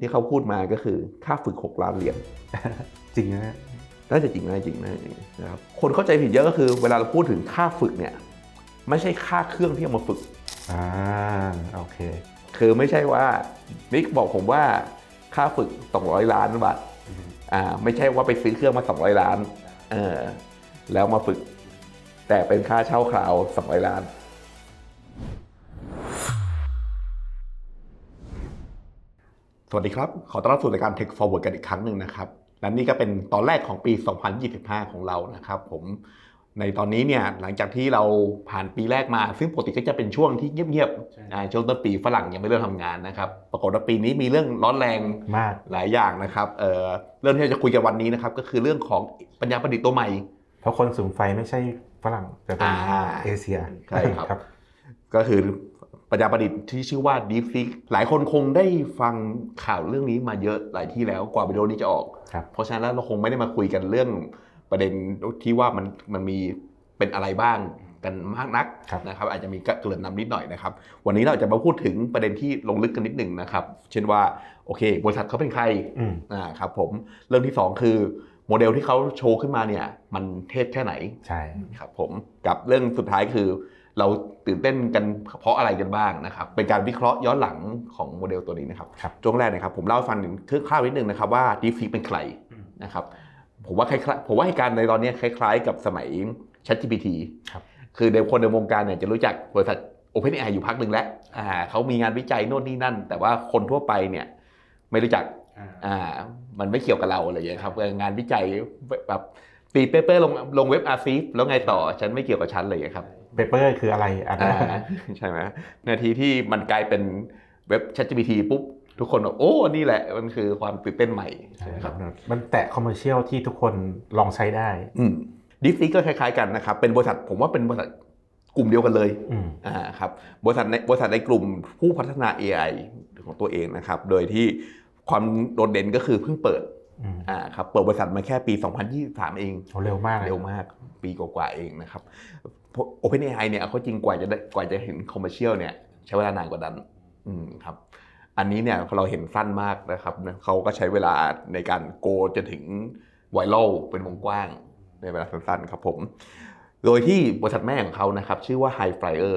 ที่เขาพูดมาก็คือค่าฝึก 6 ล้านเหรียญจริงนะฮะน่าจะจริงน่าจะจริงน่าจะจริงนะครับคนเข้าใจผิดเยอะก็คือเวลาเราพูดถึงค่าฝึกเนี่ยไม่ใช่ค่าเครื่องที่เอามาฝึกอ่าโอเค คือไม่ใช่ว่านิกบอกผมว่าค่าฝึก 200 ล้านบาทอ่าไม่ใช่ว่าไปซื้อเครื่องมา 200 ล้านเออแล้วมาฝึก แต่เป็นค่าเช่าคราว 200 ล้าน สวัสดีครับ ขอต้อนรับสู่รายการ Tech Forward กันอีกครั้งหนึ่งนะครับและนี่ก็เป็นตอนแรกของปี 2025 ของเรานะครับ ผมในตอนนี้เนี่ยหลังจากที่เราผ่านปีแรกมา ซึ่งปกติก็จะเป็นช่วงที่เงียบใช่ๆอ่าช่วงต้นปีฝรั่งยังไม่เริ่มทำงานนะครับ ปรากฏว่าปีนี้มีเรื่องร้อนแรงมากหลายอย่างนะครับเอ่อเรื่องที่เราจะคุยกันวันนี้นะครับก็คือเรื่องของปัญญาประดิษฐ์ตัวใหม่ เพราะคนสูงไฟไม่ใช่ฝรั่งแต่เป็นอ่าเอเชียใช่ครับก็คือ ปัญญาประดิษฐ์ที่ชื่อว่า DeepSeek หลายคนคงได้ฟังข่าวเรื่องนี้มาเยอะหลายที่แล้วกว่าวิดีโอนี้จะออก ครับ เพราะฉะนั้นแล้วเราคงไม่ได้มาคุยกันเรื่องประเด็นที่ว่ามันมันมีเป็นอะไรบ้างกันมากนักครับ นะครับอาจจะมีเกริ่นนำนิดหน่อยนะครับ วันนี้เราจะมาพูดถึงประเด็นที่ลงลึกกันนิดหนึ่งนะครับ เช่นว่าโอเค บริษัทเขาเป็นใครอืมอ่าครับผมเรื่องที่สองคือโมเดลที่เขาโชว์ขึ้นมาเนี่ยมันเทพแค่ไหน ใช่ ครับผมกับเรื่องสุดท้ายคือ เราตื่นเต้นกันเพราะอะไรกันบ้างนะครับเป็นการวิเคราะห์ย้อนหลังของโมเดลตัวนี้นะครับครับช่วงแรกนะครับผมเล่าให้ฟังถึงคร่าวๆนิดนึงนะครับว่า DeepSeek เป็นใครนะครับผมว่าคล้ายๆผมว่าเหตุการณ์ในตอนนี้คล้าย ๆ กับสมัย ChatGPT ครับคือในคนในวงการเนี่ยจะรู้จักบริษัท OpenAI อยู่พักหนึ่งแล้วอ่าเขามีงานวิจัยโน่นนี่นั่น แต่ว่าคนทั่วไปเนี่ยไม่รู้จักอ่ามันไม่เกี่ยวกับเราอะไรอย่างเงี้ยครับเอองานวิจัยแบบตีเปเปอร์ลงลงเว็บอาร์ซีฟแล้วไงต่อฉันไม่เกี่ยวกับฉันเลยครับ เปเปอร์คืออะไรอันนั้อ่านใช่ไหมนาทีที่มันกลายเป็นเว็บ ChatGPT ปุ๊บทุกคนบอกโอ้นี่แหละมันคือความตื่นเต้นใหม่ใช่ครับมันแตะคอมเมอร์เชียลที่ทุกคนลองใช้ได้อืมดิฟซีก็คล้ายๆกันนะครับเป็นบริษัทผมว่าเป็นบริษัทกลุ่มเดียวกันเลยอืมอ่าครับบริษัทในบริษัทในกลุ่มผู้พัฒนา AI ของตัวเองนะครับ โดยที่ความโดดเด่นก็คือเพิ่งเปิด อืมอ่าครับเปิดบริษัทมาแค่ปี 2023 เองโหเร็วมากเลยเร็วมากปีกว่าๆเองนะครับ OpenAI เนี่ยเอาเข้าจริงกว่าจะได้กว่าจะเห็นคอมเมอร์เชียลเนี่ยใช้เวลานานกว่านั้นอืมครับอันนี้เนี่ยเราเห็นสั้นมากนะครับนะเขาก็ใช้เวลาในการโกจนถึงไวรัลเป็นวงกว้างในเวลาสั้นๆครับผม โดยที่บริษัทแม่ของเขานะครับชื่อว่า High Flyer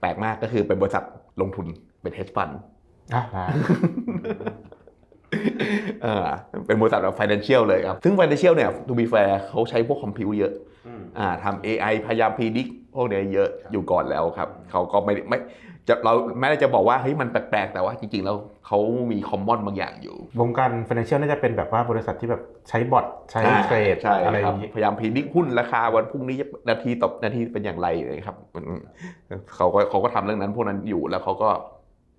แปลกมากก็คือเป็นบริษัทลงทุนเป็น hedge fund อะมา เออเป็นบริษัทแบบ financial เลยครับ ซึ่ง financial เนี่ย to be fair เขาใช้พวกคอมพิวเยอะอ่าทำ AI พยายาม predict พวกเนี้ยเยอะอยู่ก่อนแล้วครับ เขาก็ไม่ได้ไม่จะเราแม้จะบอกว่าเฮ้ยมันแปลกๆ แต่ว่าจริงๆ แล้วเขามีคอมมอนบางอย่างอยู่ วงการ financial น่าจะเป็นแบบว่าบริษัทที่แบบใช้บอทใช้เทรดใช่อะไรคอรับย่างนี้พยายาม predict หุ้นราคาวันพรุ่งนี้จะนาทีต่อนาทีเป็นอย่างไรเลยครับอืมเขาก็เขาก็ทำเรื่องนั้นพวกนั้นอยู่แล้วเขาก็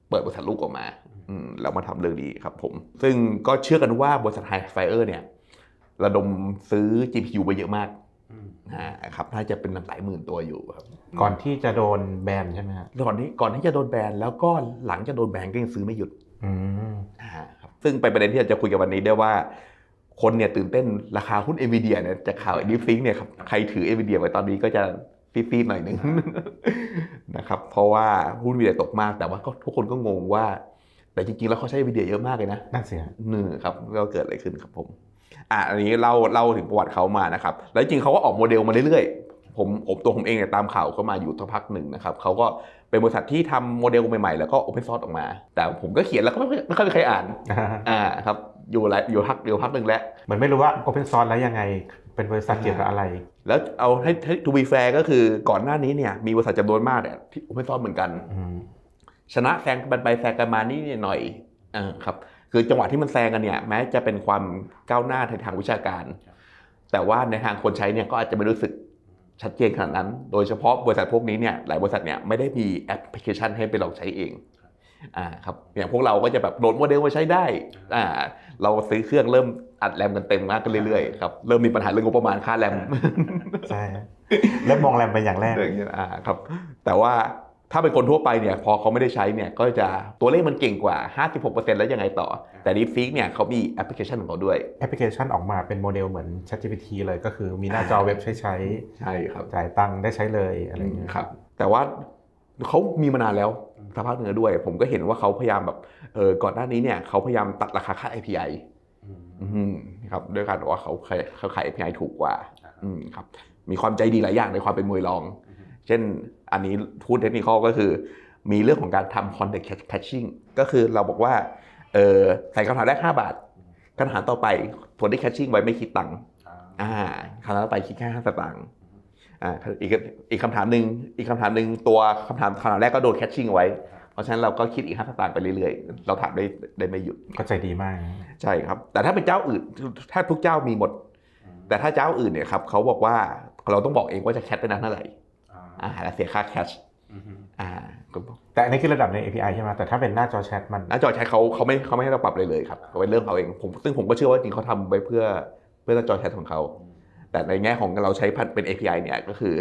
เปิดบริษัทลูกออกมาอืมแล้วมาทำเรื่องนี้ครับผม ซึ่งก็เชื่อกันว่าบริษัท High Flyer เนี่ย ระดมซื้อ GPU ไปเยอะมากนะครับน่าจะเป็นหลายหมื่นตัวอยู่ครับ ก่อนที่จะโดนแบนใช่ไหมฮะก่อนที่ก่อนที่จะโดนแบนแล้วก็หลังจะโดนแบนก็ยังซื้อไม่หยุดอืมอ่าครับซึ่งเป็นประเด็นที่เราจะคุยกันวันนี้ได้วยว่า คนเนี่ยตื่นเต้นราคาหุ้น NVIDIA เนี่ยจากข่าว DeepSeek เนี่ยครับใครถือ NVIDIA ไว้ตอนนี้ก็จะ ฟีดๆหน่อยหนึงนะครับเพราะว่าหุ้น NVIDIA ตกมากแต่ว่าก็ทุกคนก็งงว่า แต่จริงๆแล้วเขาใช้ NVIDIA เยอะมากเลยนะนั่นสิฮะนี่ครับก็เกิดอะไรขึ้นครับผมอะอันนี้เล่าเล่าถึงประวัติเขามานะครับแล้วจริงๆเขาก็ออกโมเดลมาเรื่อยๆผมผมตัวผมเองเนี่ยตามข่าวเขามาอยู่สักพักหนึ่งนะครับเขาก็เป็นบริษัทที่ทำโมเดลใหม่ๆ แล้วก็โอเพนซอร์สออกมา แต่ผมก็เขียนแล้วก็ไม่ค่อยไม่ค่อยมีใครอ่านอ่าครับอยู่หลายอยู่พักอยู่พักหนึ่งแล้วเหมือนไม่รู้ว่า Open Source แล้วยังไง เป็นบริษัทเกี่ยวกับอะไร แล้วเอาให้ให้ทูบีแฟร์ก็คือก่อนหน้านี้เนี่ยมีบริษัทจำนวนมากเนี่ยที่โอเพนซอร์สเหมือนกันอืมชนะแซงกันไปแซงกันมานี่หน่อยอ่าครับ คือจังหวะที่มันแซงกันเนี่ย แม้จะเป็นความก้าวหน้าในทางวิชาการ แต่ว่าในทางคนใช้เนี่ยก็อาจจะไม่รู้สึกชัดเจนขนาดนั้น โดยเฉพาะบริษัทพวกนี้เนี่ยหลายบริษัทเนี่ยไม่ได้มีแอปพลิเคชันให้ไปลองใช้เอง อ่าครับอย่างพวกเราก็จะแบบโหลดโมเดลมาใช้ได้อ่าเราซื้อเครื่องเริ่มอัดแรมกันเต็มมากขึ้นเรื่อยๆครับเริ่มมีปัญหาเรื่องงบประมาณค่าแรมใช่ฮะเริ่มมองแรมเป็นอย่างแรกเรื่องนี้อ่าครับ แต่ว่าถ้าเป็นคนทั่วไปเนี่ยพอเขาไม่ได้ใช้เนี่ยก็จะตัวเลขมันเก่งกว่า 56%แล้วยังไงต่อ แต่ DeepSeek เนี่ยเขามีแอปพลิเคชันของเขาด้วยแอปพลิเคชันออกมาเป็นโมเดลเหมือน ChatGPT เลยก็คือมีหน้าจอเว็บใช้ใช้ใช่ครับจ่ายตังค์ได้ใช้เลยอะไรอย่างเงี้ยครับแต่ว่าเขามีมานานแล้ว สภาพคเหนือด้วย ผมก็เห็นว่าเขาพยายามแบบเออก่อนหน้านี้เนี่ยเขาพยายามตัดราคาค่า API อืมครับด้วยการบอกว่าเขาขายเขาขาย API ถูกกว่าอืมครับ มีความใจดีหลายอย่างในความเป็นมวยรอง เช่นอันนี้พูดเทคนิคก็คือ มีเรื่องของการทำ content catching ก็คือเราบอกว่าเออใส่คำถามแรก 5 บาทคำถามต่อไปผลที่ catching ไว้ไม่คิดตังค์อ่าคำถามต่อไปคิดแค่5สตางค์ อ่าอีกอีกคำถามหนึ่งอีกคำถามหนึ่งตัวคำถามคำถามแรกก็โดน catching ไว้ เพราะฉะนั้นเราก็คิดอีก5สตางค์ไปเรื่อยๆ เราถามได้ได้ไม่หยุดก็ใจดีมาก ใช่ครับ แต่ถ้าเป็นเจ้าอื่นถ้าทุกเจ้ามีหมด แต่ถ้าเจ้าอื่นเนี่ยครับเขาบอกว่าเราต้องบอกเองว่าจะแคชได้นานเท่าไหร่อ่าแล้วเสียค่าแคชอ่าก็บอกแต่อันนี้คือระดับใน API ใช่ไหมแต่ถ้าเป็นหน้าจอแชทมันหน้าจอใช้เขาเขาไม่เขาไม่ให้เราปรับเลยเลยครับเขาเป็นเรื่องเขาเองผมซึ่งผมก็เชื่อว่าจริงเขาทำไว้เพื่อเพื่อหน้าจอแชทของเขา แต่ในแง่ของเราใช้เป็น API เนี่ยก็คือ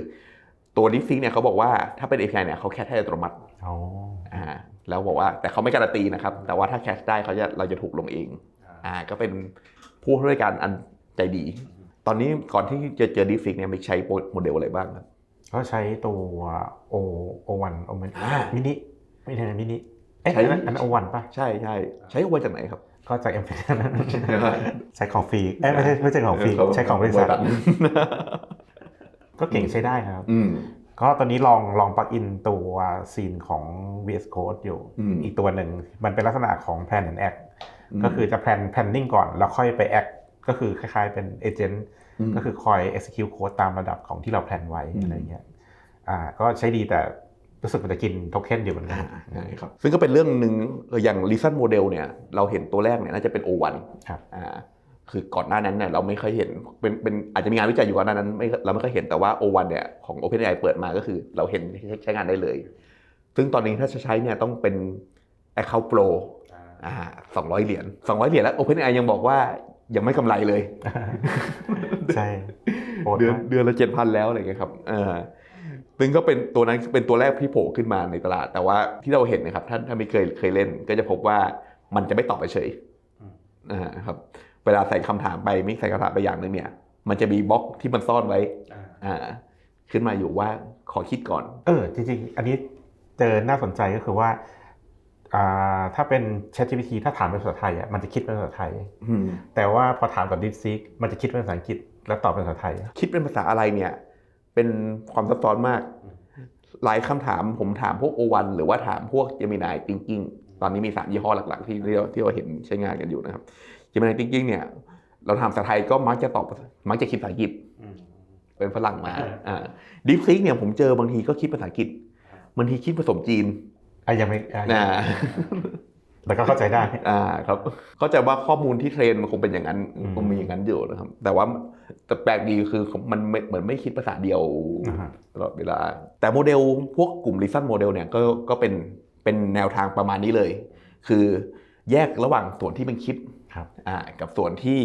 ตัว DeepSeek เนี่ยเขาบอกว่าถ้าเป็น API เนี่ยเขาแคชให้อัตโนมัติอ๋ออ่าแล้วบอกว่าแต่เขาไม่การันตีนะครับ แต่ว่าถ้าแคชได้เขาจะเราจะถูกลงเองอ่าก็เป็นผู้ให้บริการอันใจดี ตอนนี้ก่อนที่จะเจอ DeepSeek เนี่ยมีใช้โมเดลอะไรบ้างครับก็ใช้ตัว O O1 O มิอ่านิไม่ใช่มินิเอ๊ะใช้อันนั้นอันนั้น O1 ป่ะใช่ใช่ใช้วันจากไหนครับ ก็จาก m อ n ใช้ของฟรีเอ้ยไม่ใช่ไม่ใช่ของฟรีใช้ของบริษัทก็เก่งใช้ได้ครับอืมก็ตอนนี้ลองลองปลักอินตัวซีนของ VS Code อยู่อืมอีกตัวหนึ่ง มันเป็นลักษณะของ Plan and Act อืมก็คือจะ plan planning ก่อน แล้วค่อยไป act ก็คือคล้ายๆเป็น agent อืมก็คือคอย execute code ตามระดับของที่เราแพลนไว้อืมอะไรเงี้ยอ่าก็ใช้ดีแต่ รู้สึกมันจะกินโทเค็นอยู่เหมือนกันอ่าใช่ครับซึ่งก็เป็นเรื่องหนึ่งเอออย่าง Reason Model เนี่ยเราเห็นตัวแรกเนี่ยน่าจะเป็น O1 ครับอ่าคือก่อนหน้านั้นเนี่ยเราไม่เคยเห็นเป็นเป็นอาจจะมีงานวิจัยอยู่ก่อนหน้านั้นไม่เราไม่เคยเห็นแต่ว่า O1 เนี่ยของ OpenAI เปิดมาก็คือเราเห็นใช้งานได้เลย ซึ่งตอนนี้ถ้าจะใช้เนี่ยต้องเป็น Account Pro อ่าสองร้อยเหรียญสองร้อยเหรียญแล้ว OpenAI ยังบอกว่ายังไม่กำไรเลย ใช่โหดเดือนมากเดือนละเจ็ดพันแล้วอะไรเงี้ยครับเออ ซึ่งก็เป็นตัวนั้นเป็นตัวแรกที่โผล่ขึ้นมาในตลาด แต่ว่าที่เราเห็นนะครับ ถ้าถ้าไม่เคยเคยเล่น ก็จะพบว่ามันจะไม่ตอบไปเฉยอ่าครับ เวลาใส่คำถามไปไม่ใส่คำถามไปอย่างหนึ่งเนี่ย มันจะมีบล็อกที่มันซ่อนไว้อ่าขึ้นมาอยู่ว่าขอคิดก่อน เออ จริงๆ อันนี้เจอน่าสนใจก็คือว่าอ่าถ้าเป็น ChatGPT ถ้าถามเป็นภาษาไทยอะมันจะคิดเป็นภาษาไทยอืมแต่ว่าพอถามกับ DeepSeek มันจะคิดเป็นภาษาอังกฤษ แล้วตอบเป็นภาษาไทย คิดเป็นภาษาอะไรเนี่ย เป็นความซับซ้อนมาก หลายคำถามผมถามพวก O1 หรือว่าถามพวก Gemini Thinking ตอนนี้มี 3 ยี่ห้อหลักๆที่ที่เราที่เราเห็นใช้งานกันอยู่นะครับ Gemini Thinking เนี่ย เราถามภาษาไทยก็มักจะตอบมักจะคิดภาษาอังกฤษเป็นฝรั่งมาอ่า DeepSeek เนี่ยผมเจอบางทีก็คิดภาษาอังกฤษบางทีคิดผสมจีนอะยังไม่อะนะ แล้วก็เข้าใจได้อ่าครับเข้าใจว่าข้อมูลที่เทรนมันคงเป็นอย่างนั้นอืมคงมีอย่างนั้นอยู่นะครับ แต่ว่าแต่แปลกดีคือมันไม่เหมือนไม่คิดภาษาเดียวอ่าฮะตลอดเวลา แต่โมเดลพวกกลุ่ม Reason Model เนี่ยก็ก็เป็นเป็นแนวทางประมาณนี้เลย คือแยกระหว่างส่วนที่มันคิดครับอ่ากับส่วนที่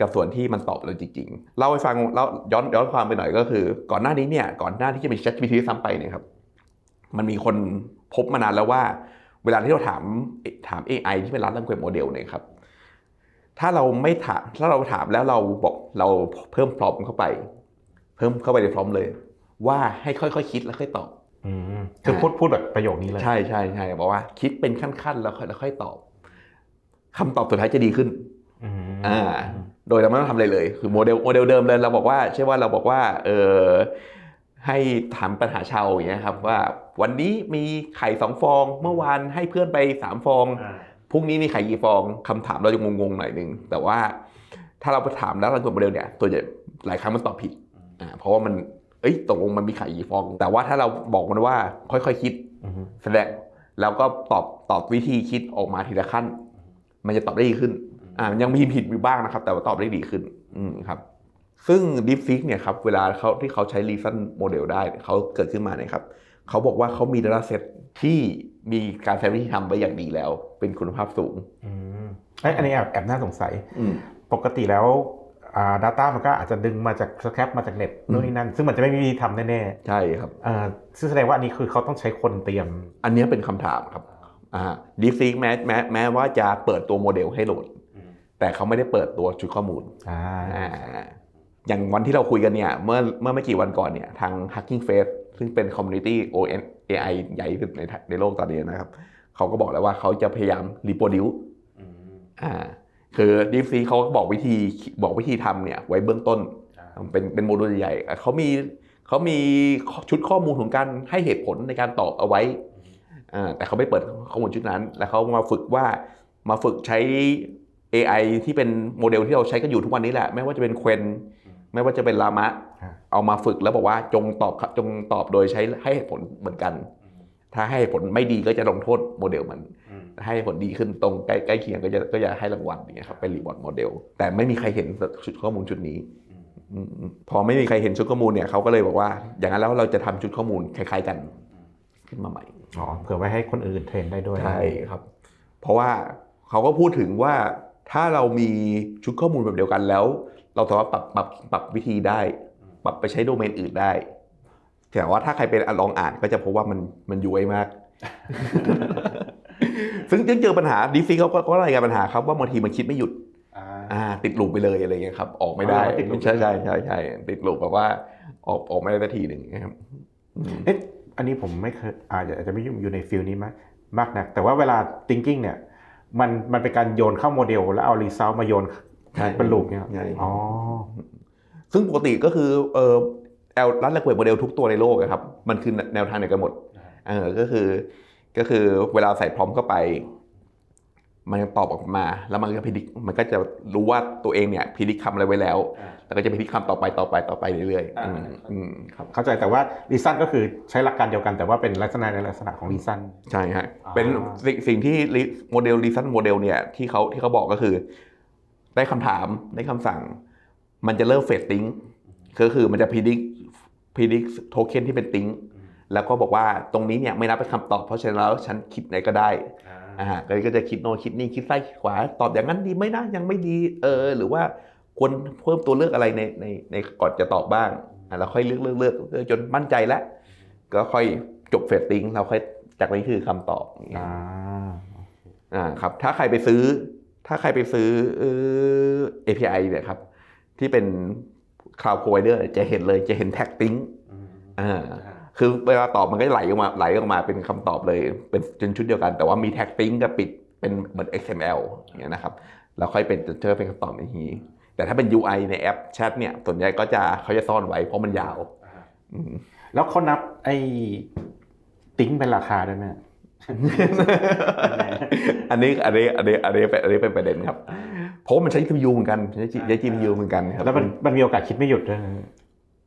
กับส่วนที่มันตอบเราจริงๆ เล่าให้ฟังเล่าย้อนย้อนความไปหน่อยก็คือ ก่อนหน้านี้เนี่ยก่อนหน้าที่จะมี ChatGPT ซ้ำไปเนี่ยครับมันมีคนพบมานานแล้วว่า เวลาที่เราถามถาม AI ที่เป็น Large Language Model เนี่ยครับถ้าเราไม่ถามถ้าเราถามแล้วเราบอกเราเพิ่มพร้อมเข้าไป เพิ่มเข้าไปในพร้อมเลย ว่าให้ค่อยๆคิดแล้วค่อยตอบอืมคือพูดพูดแบบประโยคนี้เลยใช่ใช่ใช่บอกว่า คิดเป็นขั้นๆแล้วค่อยแล้วค่อยตอบคำตอบสุดท้ายจะดีขึ้นอืมอ่า โดยเราไม่ต้องทำอะไรเลย คือโมเดลโมเดลเดิมเลยเราบอกว่าใช่ว่าเราบอกว่า เออให้ถามปัญหาชาวอย่างเงี้ยครับว่า วันนี้มีไข่สองฟอง เมื่อวานให้เพื่อนไปสามฟองอ่าพรุ่งนี้มีไข่กี่ฟองคำถามเราจะงงๆหน่อยนึงแต่ว่าถ้าเราไปถามแล้วเราตัวโมเดลเนี่ยตัวใหญ่หลายครั้งมันตอบผิดอ่าเพราะว่ามันเอ้ยตกลงมันมีไข่กี่ฟอง แต่ว่าถ้าเราบอกมันว่าค่อยๆคิดอืมแสดงแล้วก็ตอบตอบวิธีคิดออกมาทีละขั้น มันจะตอบได้ดีขึ้นอ่ามันยังมีผิดอยู่บ้างนะครับ แต่ว่าตอบได้ดีขึ้นอืมครับ ซึ่ง DeepSeek เนี่ยครับเวลาเขาที่เขาใช้ Reason Model ได้เขาเกิดขึ้นมาเนี่ยครับ เขาบอกว่าเขามี Data Set ที่มีการใช้วิธีทำไว้อย่างดีแล้ว เป็นคุณภาพสูงอืมเอ้ยอันนี้แอบแอบน่าสงสัยอืมปกติแล้วอ่า data มันก็อาจจะดึงมาจากสแคปมาจากเน็ตนู่นนี่นั่น ซึ่งมันจะไม่มีวิธีทำแน่ใช่ครับๆอ่าซึ่งแสดงว่าอันนี้คือเขาต้องใช้คนเตรียม อันเนี้ยเป็นคำถามครับอ่า DeepSeek แม้แม้แม้ว่าจะเปิดตัวโมเดลให้โหลด แต่เขาไม่ได้เปิดตัวชุดข้อมูลอ่าอ่าอย่างวันที่เราคุยกันเนี่ยเมื่อเมื่อไม่กี่วันก่อนเนี่ยทาง Hacking Face ซึ่งเป็น Community AI ใหญ่ที่สุดในไทยในโลกตอนนี้นะครับ เขาก็บอกแล้วว่าเขาจะพยายาม reproduce อืมอ่าคือ DeepSeek เขาก็บอกวิธีบอกวิธีทำเนี่ยไว้เบื้องต้นอ่าเป็นเป็นโมดูลใหญ่ๆเขามีเขามีชุดข้อมูลของการให้เหตุผลในการตอบเอาไว้อ่าแต่เขาไม่เปิดข้อมูลชุดนั้น แล้วเขามาฝึกว่ามาฝึกใช้ AI ที่เป็นโมเดลที่เราใช้กันอยู่ทุกวันนี้แหละ ไม่ว่าจะเป็นเควน ไม่ว่าจะเป็นลามะครับเอามาฝึกแล้วบอกว่าจงตอบจงตอบโดยใช้ให้เหตุผลเหมือนกัน ถ้าให้เหตุผลไม่ดีก็จะลงโทษโมเดลมันอืมให้ผลดีขึ้นตรงใกล้ใกล้เคียงก็จะก็จะให้รางวัลอย่างเงี้ยครับเป็นรีบอร์ดโมเดลแต่ไม่มีใครเห็นชุดข้อมูลชุดนี้อืมอืมพอไม่มีใครเห็นชุดข้อมูลเนี่ยเขาก็เลยบอกว่า อย่างนั้นแล้วเราจะทำชุดข้อมูลคล้าย ๆ กันขึ้นมาใหม่อ๋อเผื่อไว้ให้คนอื่นเทรนได้ด้วยใช่ครับ เพราะว่าเขาก็พูดถึงว่าถ้าเรามีชุดข้อมูลแบบเดียวกันแล้ว เราสามารถปรับปรับปรับวิธีได้ ปรับไปใช้โดเมนอื่นได้แต่ว่าถ้าใครเป็นลองอ่านก็จะพบว่ามันมันย้วยมาก ซึ่งจึงเจอปัญหาดีซีเขาก็ก็รายงานปัญหาครับว่าบางทีมันคิดไม่หยุดอ่าอ่าติดลูปไปเลยอะไรเงี้ยครับ ออกไม่ได้อ๋อติดลูปใช่ใช่ใช่ใช่ติดลูปแบบว่าออกออกไม่ได้สักทีหนึ่งนะครับอืมเอ๊ะอันนี้ผมไม่เคยอาจจะอาจจะไม่ยุ่งอยู่ในฟิลนี้มากมากนักแต่ว่าเวลา thinking เนี่ยมันมันเป็นการโยนเข้าโมเดล แล้วเอา result มาโยน ใช่เป็นลูปเนี่ยใช่อ๋อซึ่งปกติก็คือเออแอลรัดและเวทโมเดลทุกตัวในโลกอะครับ มันคือแนวทางเดียวกันหมดเออก็คือก็คือเวลาใส่พร้อมเข้าไป มันตอบออกมา แล้วมันก็พิจิมันก็จะรู้ว่าตัวเองเนี่ยพิจิคำอะไรไว้แล้วอ่าแล้วก็จะพิจิคำต่อไปต่อไปต่อไปเรื่อยๆอ่าอืมอืมครับเข้าใจแต่ว่า reason ก็คือใช้หลักการเดียวกันแต่ว่าเป็นลักษณะในลักษณะของ reason ใช่ฮะอ่าเป็นสิ่งสิ่งที่โมเดลรีซันโมเดลเนี่ยที่เขาที่เขาบอกก็คือ ได้คำถามได้คำสั่ง มันจะเริ่มเฟดติ้งก็คือมันจะพิจิพิจิโทเค็นที่เป็นติ้งแล้วก็บอกว่าตรงนี้เนี่ยไม่นับเป็นคำตอบเพราะฉะนั้นแล้วฉันคิดไหนก็ได้อ่าก็ก็จะคิดโน่นคิดนี่คิดซ้ายคิดขวา ตอบอย่างนั้นดีไหมนะยังไม่ดีเออ หรือว่าควรเพิ่มตัวเลือกอะไรในในในก่อนจะตอบบ้างอะแล้วค่อยเลือกเลือกเลือกเลือกจนมั่นใจแล้วก็ค่อยจบเฟดติ้งเราค่อยจากนี้คือคำตอบอย่างเงี้ยอ่าอ่าครับ ถ้าใครไปซื้อ ถ้าใครไปซื้อเอ่อ API เนี่ยครับ ที่เป็น Cloud Provider จะเห็นเลยจะเห็นแท็กติ้งอ่าคือเวลาตอบมันก็ไหลออกมาไหลออกมาเป็นคำตอบเลย เป็นเป็นชุดเดียวกัน แต่ว่ามีแท็กติ้งกับปิดเป็นเหมือน XML อย่างเงี้ยนะครับแล้วค่อยเป็นเจอเป็นคำตอบในนี้ แต่ถ้าเป็น UI ในแอปแชทเนี่ยส่วนใหญ่ก็จะเขาจะซ่อนไว้เพราะมันยาวอืมแล้วเขานับไอ้ติ้งเป็นราคาด้วยไหม อันนี้อันนี้อันนี้อันนี้เป็นอันนี้เป็นประเด็นครับเพราะว่ามันใช้ GPU เหมือนกันใช้ G- ใช้ GPU เหมือนกันครับแล้วมันมันมีโอกาสคิดไม่หยุดด้วยนะ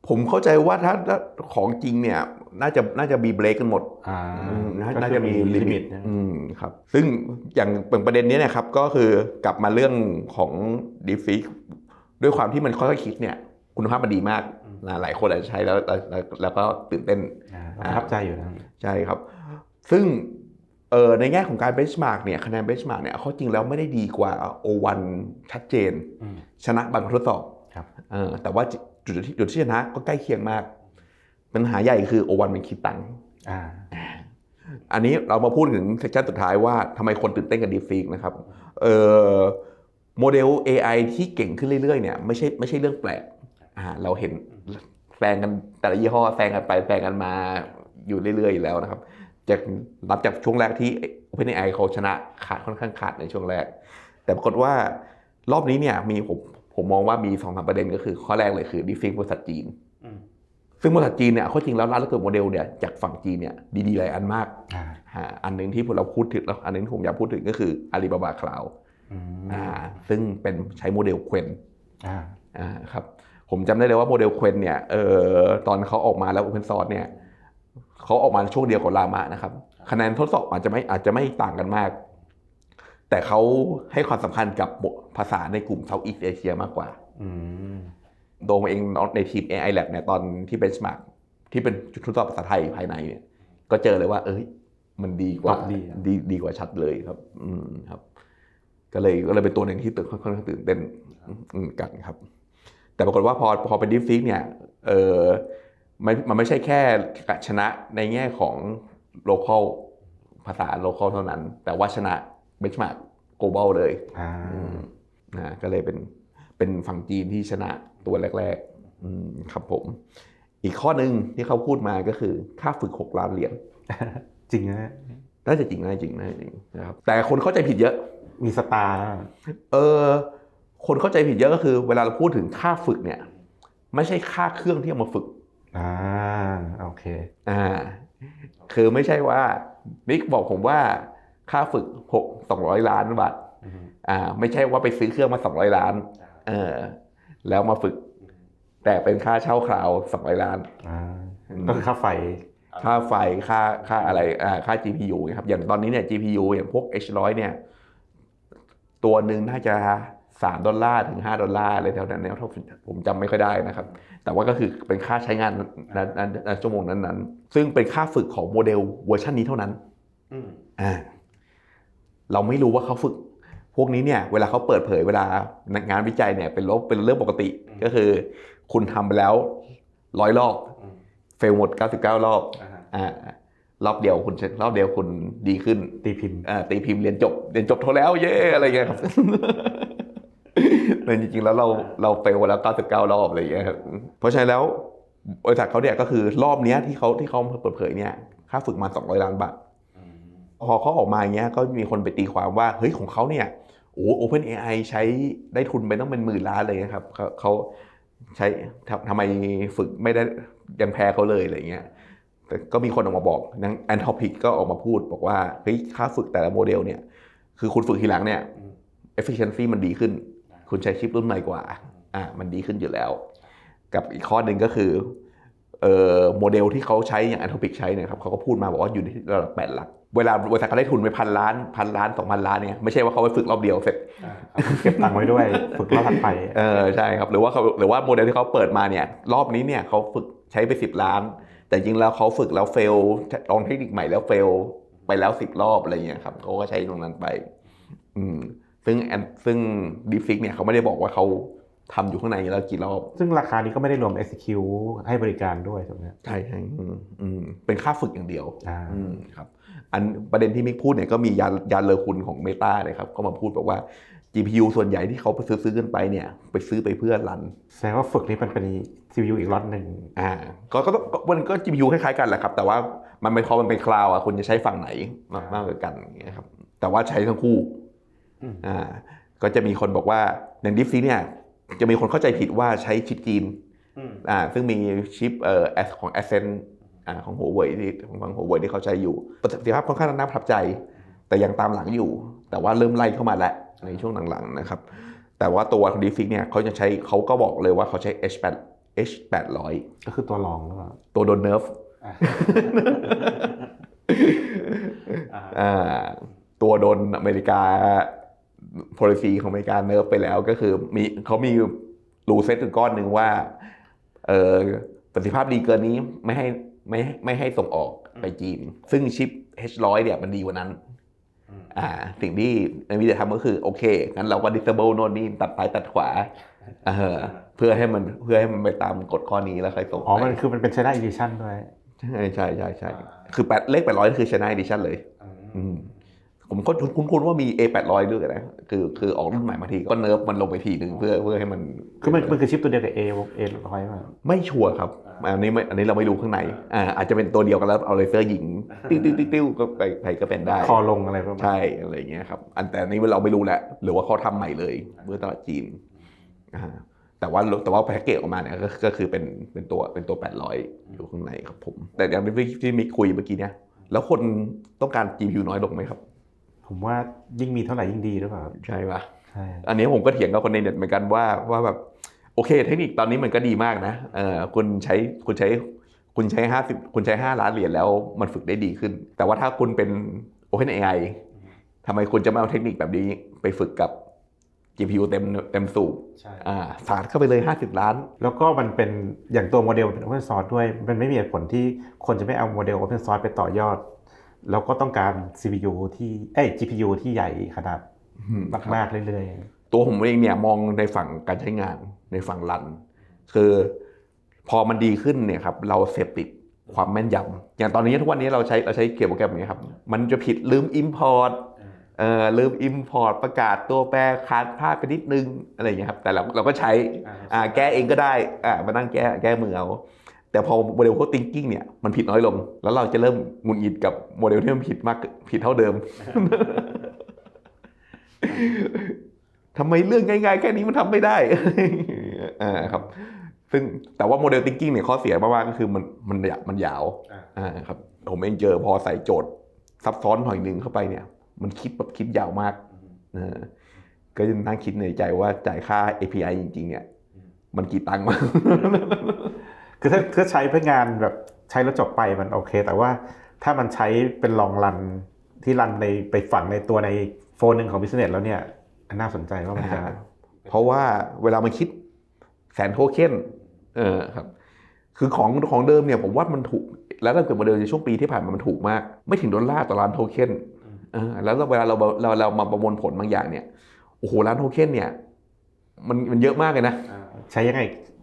ผมเข้าใจว่าถ้าถ้าของจริงเนี่ยน่าจะน่าจะมีเบรกกันหมดอ่าอืมน่าก็คือน่าจะมีลิมิตนะอืมครับ ซึ่งอย่างเป็นประเด็นนี้เนะครับก็คือกลับมาเรื่องของ d e e p f a k e ด้วยความที่มันค่อยๆคิดเนี่ยคุณภาพมันดีมากนะหลายคนอาจจะใช้แล้วแล้วแล้วแล้วก็ตื่นเต้นอ่าประทับใจอยู่นะใช่ครับ ซึ่ง เออในแง่ของการเบสมาร์กเนี่ยคะแนนเบสมาร์กเนี่ยเขาจริงแล้วไม่ได้ดีกว่า O1 ชัดเจนอืมชนะบางทดสอบครับเออแต่ว่าจุดที่จุดที่ชนะก็ใกล้เคียงมากปัญหาใหญ่คือ O1 มันคิดตังค์อ่าอันนี้เรามาพูดถึงเซสชันสุดท้ายว่าทำไมคนตื่นเต้นกับ DeepSeek นะครับเออโมเดล AI ที่เก่งขึ้นเรื่อยๆเนี่ยไม่ใช่ไม่ใช่เรื่องแปลกอ่าเราเห็นแซงกันแต่ละยี่ห้อแซงกันไปแซงกันมาอยู่เรื่อยๆอยู่แล้วนะครับ จากนับจากช่วงแรกที่ OpenAI เขาชนะขาดค่อนข้างขาดในช่วงแรก แต่ปรากฏว่ารอบนี้เนี่ยมีผมผมมองว่ามีสองสามประเด็นก็คือข้อแรกเลยคือ DeepSeek บริษัทจีนอืมซึ่งบริษัทจีนเนี่ยข้อจริงแล้วร้านเกิดโมเดลเนี่ยจากฝั่งจีนเนี่ยดีๆหลายอันมากอ่าอ่าอันหนึ่งที่เราพูดถึงแล้วอันหนึงที่ผมอยากพูดถึงก็คือ Alibaba Cloud อืมอ่าซึ่งเป็นใช้โมเดลเควนอ่าอ่าครับผมจำได้เลยว่าโมเดลเควนเนี่ยเออตอนเขาออกมาแล้ว Open Source เนี่ย เขาออกมาช่วงเดียวกับลามะนะครับ คะแนนทดสอบอาจจะไม่อาจจะไม่ต่างกันมาก แต่เขาให้ความสำคัญกับภาษาในกลุ่ม Southeast Asia มากกว่าอืมโดมเองในทีม AI Lab เนี่ยตอนที่ benchmark ที่เป็นจุดทดสอบภาษาไทยภายในเนี่ย ก็เจอเลยว่า เอ้ย มันดีกว่าตอบดีดีดีกว่าชัดเลยครับ อืมครับ ก็เลยก็เลยเป็นตัวหนึ่งที่ตื่นค่อนข้างตื่นเต้นอืมกันครับ แต่ปรากฏว่าพอพอเป็นดิฟฟิกเนี่ย เออ มันมันไม่ใช่แค่ชนะในแง่ของ local ภาษา local เท่านั้น แต่ว่าชนะ benchmark global เลยอ่านะก็เลยเป็นเป็นฝั่งจีนที่ชนะตัวแรกๆอืมครับผม อีกข้อหนึ่งที่เขาพูดมาก็คือค่าฝึก 6 ล้านเหรียญจริงนะน่าจะจริงน่าจะจริงน่าจะจริงนะครับแต่คนเข้าใจผิดเยอะมีสตาร์นะเออคนเข้าใจผิดเยอะก็คือ เวลาเราพูดถึงค่าฝึกเนี่ย ไม่ใช่ค่าเครื่องที่เอามาฝึก อ่าโอเคอ่าคือไม่ใช่ว่านิกบอกผมว่าค่าฝึกหกสองร้อยล้านบาทอ่า ไม่ใช่ว่าไปซื้อเครื่องมาสองร้อยล้าน เออ แล้วมาฝึก แต่เป็นค่าเช่าคราวสองร้อยล้านอ่าก็คือค่าไฟ ค่าไฟค่าค่าอะไรอ่าค่า GPU นะครับอย่างตอนนี้เนี่ย GPU อย่างพวก H100 เนี่ย ตัวหนึ่งน่าจะ สามดอลลาร์ถึงห้าดอลลาร์อะไรแถวนั้นเนี่ยผมจำไม่ค่อยได้นะครับ แต่ว่าก็คือเป็นค่าใช้งานนั้นนั้นนั้นชั่วโมงนั้นๆ ซึ่งเป็นค่าฝึกของโมเดลเวอร์ชันนี้เท่านั้นอ่าเราไม่รู้ว่าเขาฝึก พวกนี้เนี่ย เวลาเขาเปิดเผยเวลางานวิจัยเนี่ย เป็นลบเป็นเรื่องปกติอืมก็คือ คุณทำไปแล้วร้อยรอบเฟลหมด 99 รอบอ่ารอบเดียวคุณรอบเดียวคุณดีขึ้น ตีพิมพ์อ่าตีพิมพ์เรียนจบ เรียนจบเท่าแล้วเย้อะไรเงี้ยครับ แต่จริงๆแล้วเราเราเฟลมาแล้ว99รอบอะไรเงี้ยครับเพราะฉะนั้นแล้วบริษัทเขาเนี่ยก็คือรอบเนี้ยที่เขาที่เขาเปิดเผยเนี่ยค่าฝึกมา200ล้านบาทพอเขาออกมาอย่างเงี้ยก็มีคนไปตีความว่าเฮ้ยของเขาเนี่ยโอ้โอเพนเอไอใช้ได้ทุนไปต้องเป็นหมื่นล้านเลยนะครับเขาเขาใช้ทำทำไมฝึกไม่ได้ยังแพ้เขาเลยอะไรเงี้ยแต่ก็มีคนออกมาบอกนังแอนทอพิกก็ออกมาพูดบอกว่าเฮ้ยค่าฝึกแต่ละโมเดลเนี่ยคือคุณฝึกทีหลังเนี่ย efficiency มันดีขึ้น คุณใช้ชิปรุ่นใหม่กว่าอ่ามันดีขึ้นอยู่แล้ว กับอีกข้อหนึ่งก็คือเอ่อโมเดลที่เขาใช้อย่าง Anthropic ใช้เนี่ยครับเขาก็พูดมาบอกว่าอยู่ที่ระดับแปดหลัก เวลาบริษัทเขาได้ทุนไปพันล้านพันล้านสองพันล้านเนี่ยไม่ใช่ว่าเขาไปฝึกรอบเดียวเสร็จเก็บตังค์ไว้ด้วยฝึกรอบถัดไปเออใช่ครับหรือว่าเขาหรือว่าโมเดลที่เขาเปิดมาเนี่ยรอบนี้เนี่ยเขาฝึกใช้ไปสิบล้าน แต่จริงแล้วเขาฝึกแล้วเฟลลองเทคนิคใหม่แล้วเฟลไปแล้วสิบรอบอะไรเงี้ยครับเขาก็ใช้ตรงนั้นไป อืม ซึ่งแอนซึ่งดีฟิกเนี่ยเขาไม่ได้บอกว่าเขาทำอยู่ข้างในแล้วกี่รอบ ซึ่งราคานี้ก็ไม่ได้รวม execute ให้บริการด้วยถูกไหมใช่ใช่อืมอืมเป็นค่าฝึกอย่างเดียวอ่าอืมครับ อันประเด็นที่มิกพูดเนี่ยก็มียานยานเลอคุณของเมตาเลยครับ ก็มาพูดบอกว่า GPU ส่วนใหญ่ที่เขาไปซื้อซื้อกันไปเนี่ย ไปซื้อไปเพื่อรัน แสดงว่าฝึกนี้มันเป็น CPU อีกล็อตหนึ่งอ่า ก็ก็ต้องก็มันก็ GPU คล้ายๆกันแหละครับ แต่ว่ามันเป็นพอมันเป็นคลาวด์อะคุณจะใช้ฝั่งไหนมากมากกว่ากันอย่างเงี้ยครับ แต่ว่าใช้ทั้งคู่ อืมอ่าก็จะมีคนบอกว่าในดิฟซีเนี่ยจะมีคนเข้าใจผิดว่าใช้ชิปจีนอ่าซึ่งมีชิปเอ่อ As- ของ a s c e n อ่าของหัวเว่ยที่ของฝั่งหัวเว่ยที่เขาใช้อยู่ประสิทธิภาพค่อนข้างน่าประทับใจ แต่ยังตามหลังอยู่ แต่ว่าเริ่มไล่เข้ามาแล้วในช่วงหลังๆนะครับ แต่ว่าตัวของดีฟิกเนี่ยเขาจะใช้เขาก็บอกเลยว่าเขาใช้ H8 H800 ก็คือตัวรองหรือเปล่าตัวโดนเนิร์ฟอ่าตัวโดนอเมริกา policy ของอเมริกาเนิร์ฟไปแล้วก็คือมีเขามีรูเซตถึงก้อนหนึ่งว่าเออประสิทธิภาพดีเกินนี้ไม่ให้ไม่ให้ไม่ให้ส่งออกไปจีน ซึ่งชิป H100 เนี่ยมันดีกว่านั้นอ่าสิ่งที่นวิเดียทำก็คือ โอเคงั้นเราก็ disable โน่นนี่ตัดซ้ายตัดขวาเออเพื่อให้มันเพื่อให้มันไปตามกฎข้อนี้แล้วค่อยส่งอ๋อไปมันคือมันเป็น China Edition ด้วย ใช่ใช่ใช่ใช่คือแปดเลขแปดร้อยคือ China Edition เลย อืม ผมก็คุ้นคุ้นๆว่ามี A 8 0 0 ด้วยนะ คือคือออกรุ่นใหม่บางทีก็เนิร์ฟมันลงไปทีหนึ่งเพื่อเพื่อให้มัน คือมันมันคือชิปตัวเดียวกับ A A ร้อยป่ะไม่ชัวร์ครับ อันนี้ไม่อันนี้เราไม่รู้ข้างในอ่าอาจจะเป็นตัวเดียวกันแล้วเอาเลเซอร์ยิง ติ้วติ้วติ้วติ้วก็ไปไปก็เป็นได้ คอลงอะไรประมาณใช่ อะไรอย่างเงี้ยครับ อันแต่อันนี้เราไม่รู้แหละ หรือว่าเขาทำใหม่เลยเมื่อตลาดจีนอ่าแต่ว่าแต่ว่าแพ็กเกจออกมาเนี่ยก็ก็คือเป็นเป็นตัวเป็นตัว 800 อยู่ข้างในครับผม แต่อย่างที่ที่มิกคุยเมื่อกี้เนี่ยแล้วคนต้องการ GPU น้อยลงไหมครับ ผมว่ายิ่งมีเท่าไหร่ยิ่งดีหรือเปล่าใช่ปะใช่อันนี้ผมก็เถียงกับคนในเน็ตเหมือนกันว่าว่าแบบโอเค เทคนิคตอนนี้มันก็ดีมากนะเออคุณใช้คุณใช้คุณใช้ห้าสิบคุณใช้ห้าล้านเหรียญแล้วมันฝึกได้ดีขึ้น แต่ว่าถ้าคุณเป็น OpenAI ทำไมคุณจะไม่เอาเทคนิคแบบนี้ไปฝึกกับ GPU เต็มเต็มสูบใช่อ่าสาดเข้าไปเลย 50 ล้าน แล้วก็มันเป็นอย่างตัวโมเดลเป็น Open Source ด้วย มันไม่มีเหตุผลที่คนจะไม่เอาโมเดล Open Source ไปต่อยอด แล้วก็ต้องการ CPU ที่เอ้ย GPU ที่ใหญ่ขนาดมากๆเรื่อยตัวผมเองเนี่ยมองในฝั่งการใช้งานในฝั่งรัน คือพอมันดีขึ้นเนี่ยครับเราเสพติดความแม่นยำอย่างตอนนี้ทุกวันนี้เราใช้เราใช้เขียนโปรแกรมอย่างนี้ยครับ มันจะผิดลืม Import เอ่อลืม Import ประกาศตัวแปรขาดพลาดไปนิดนึงอะไรอย่างเงี้ยครับแต่เราเราก็ใช้อ่าแก้เองก็ได้อ่ามานั่งแก้แก้มือเอา แต่พอโมเดลโคด thinking เนี่ยมันผิดน้อยลง แล้วเราจะเริ่มหงุนงิดกับโมเดลที่มันผิดมากผิดเท่าเดิมทำไมเรื่องง่ายๆ แค่นี้มันทำไม่ได้อ่าครับ ซึ่งแต่ว่าโมเดล thinking เนี่ยข้อเสียมากๆก็คือมันมันยาวมันยาวอ่าครับ ผมเองเจอพอใส่โจทย์ซับซ้อนหน่อยหนึ่งเข้าไปเนี่ย มันคิดแบบคิดยาวมากเออก็ยังนั่งคิดในใจว่าจ่ายค่า API จริง ๆ เนี่ย มันกี่ตังค์วะ คือถ้าถ้าใช้เพื่องานแบบใช้แล้วจบไปมันโอเค แต่ว่าถ้ามันใช้เป็นลองรันที่รันในไปฝังในตัวในโฟนหนึ่งของบิสเนสแล้วเนี่ยน่าสนใจว่ามันจะเพราะว่าเวลามันคิดแสนโทเค็นเออครับ คือของของเดิมเนี่ยผมว่ามันถูก แล้วถ้าเกิดโมเดลในช่วงปีที่ผ่านมามันถูกมาก ไม่ถึงดอลลาร์ต่อล้านโทเค็นเออแล้วเวลาเราเราเรามาประมวลผลบางอย่างเนี่ยโอ้โหล้านโทเค็นเนี่ย มันมันเยอะมากเลยนะ ใช้ยังไง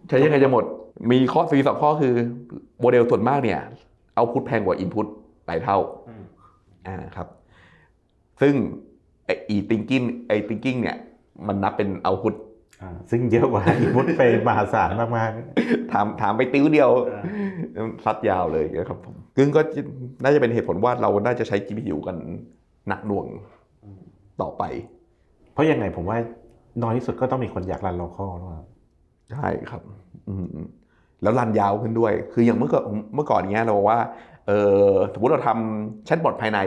ใช้ยังไงจะหมด มีข้อสีสองข้อคือโมเดลส่วนมากเนี่ยเอาพุทแพงกว่าอินพุตหลายเท่าอ่าครับ ซึ่งไออี thinking ไอ thinking เนี่ย มันนับเป็นเอาพุทอ่าซึ่งเยอะกว่าอินพุตไปมหาศาลมากถามถามไปติ้วเดียวซัดยาวเลยนะครับผมซึ่งก็น่าจะเป็นเหตุผลว่าเราน่าจะใช้ GPU กันหนักหน่วงต่อไปๆเพราะยังไงผมว่าน้อยที่สุดก็ต้องมีคนอยากรันโลคอลนะครับใช่ครับ อืม แล้วรันยาวขึ้นด้วย คืออย่างเมื่อก่อนเมื่อก่อนเนี้ยเราบอกว่าเออสมมติเราทำแชทบอทภายใน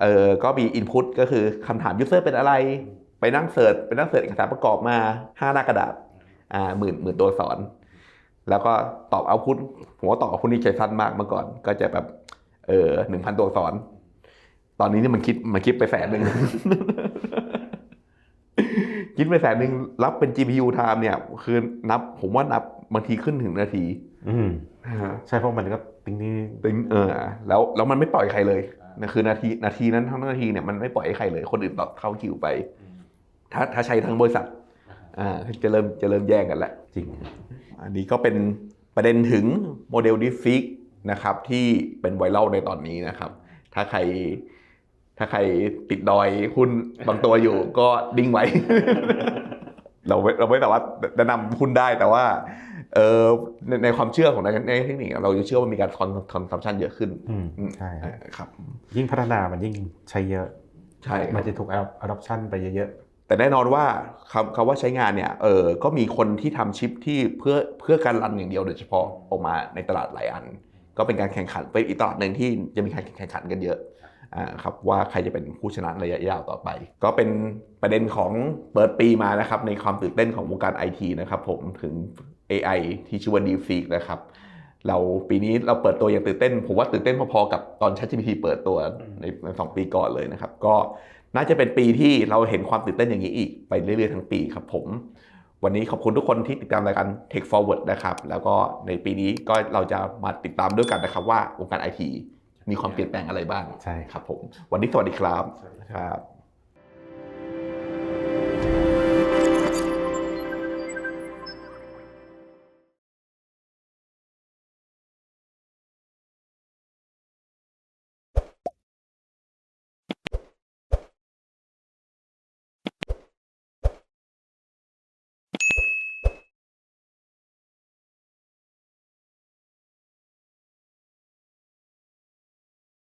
เออก็มีอินพุตก็คือคำถามยูเซอร์เป็นอะไร ไปนั่งเสิร์ชไปนั่งเสิร์ชเอกสารประกอบมาห้าหน้ากระดาษอ่าหมื่นหมื่นตัวสอน แล้วก็ตอบเอาพุตผมว่าตอบเอาพุตนี่ใจสั้นมากเมื่อก่อน ก็จะแบบเออหนึ่งพันตัวสอน ตอนนี้นี่มันคิดมันคิดไปแสนหนึ่ง คิดไปแสนหนึ่งรับเป็น GPU time เนี่ย คือนับผมว่านับบางทีขึ้นถึงนาทีอืมใช่เพราะมันก็ติ้งนี่ตึงเออ แล้วแล้วมันไม่ปล่อยใครเลยนะคือนาทีนาทีนั้นทั้งนาทีเนี่ยมันไม่ปล่อยให้ใครเลย คนอื่นตอบเข้าคิวไป ถ้าถ้าใช้ทั้งบริษัทอ่าจะเริ่มจะเริ่มแย่งกันแล้วจริง อันนี้ก็เป็นประเด็นถึงโมเดลดิฟิกนะครับที่เป็นไวรัลในตอนนี้นะครับ ถ้าใคร ถ้าใครติดดอยหุ้นบางตัวอยู่ก็ดิ้งไว้ เราไม่เราไม่สามารถแนะนำหุ้นได้แต่ว่าเออในในความเชื่อของในในเทคนิคเราจะเชื่อว่ามีการคอนคอนซัมชันเยอะขึ้นอืมใช่อ่าครับ ยิ่งพัฒนามันยิ่งใช้เยอะ ใช่คมัรันบจะถูก adoption ไปเยอะแต่แน่นอนว่าคำคำว่าใช้งานเนี่ยเออก็มีคนที่ทำชิปที่เพื่อเพื่อการรันอย่างเดียวโดยเฉพาะออกมาในตลาดหลายอัน ก็เป็นการแข่งขันเป็นอีกตลาดหนึ่งที่จะมีการแข่งขันกันเยอะอ่า ครับว่าใครจะเป็นผู้ชนะระยะยาวต่อไป ก็เป็นประเด็นของเปิดปีมานะครับในความตื่นเต้นของวงการไอทีนะครับผมถึง AI ที่ชื่อว่า DeepSeek นะครับเราปีนี้เราเปิดตัวอย่างตื่นเต้น ผมว่าตื่นเต้นพอๆกับตอน ChatGPT เปิดตัวในในสองปีก่อนเลยนะครับ ก็น่าจะเป็นปีที่เราเห็นความตื่นเต้นอย่างนี้อีกไปเรื่อยๆทั้งปีครับผม วันนี้ขอบคุณทุกคนที่ติดตามรายการ Tech Forward นะครับ แล้วก็ในปีนี้ก็เราจะมาติดตามด้วยกันนะครับว่าวงการไอที มีความเปลี่ยนแปลงอะไรบ้างๆใช่ครับผม วันนี้สวัสดีครับครับ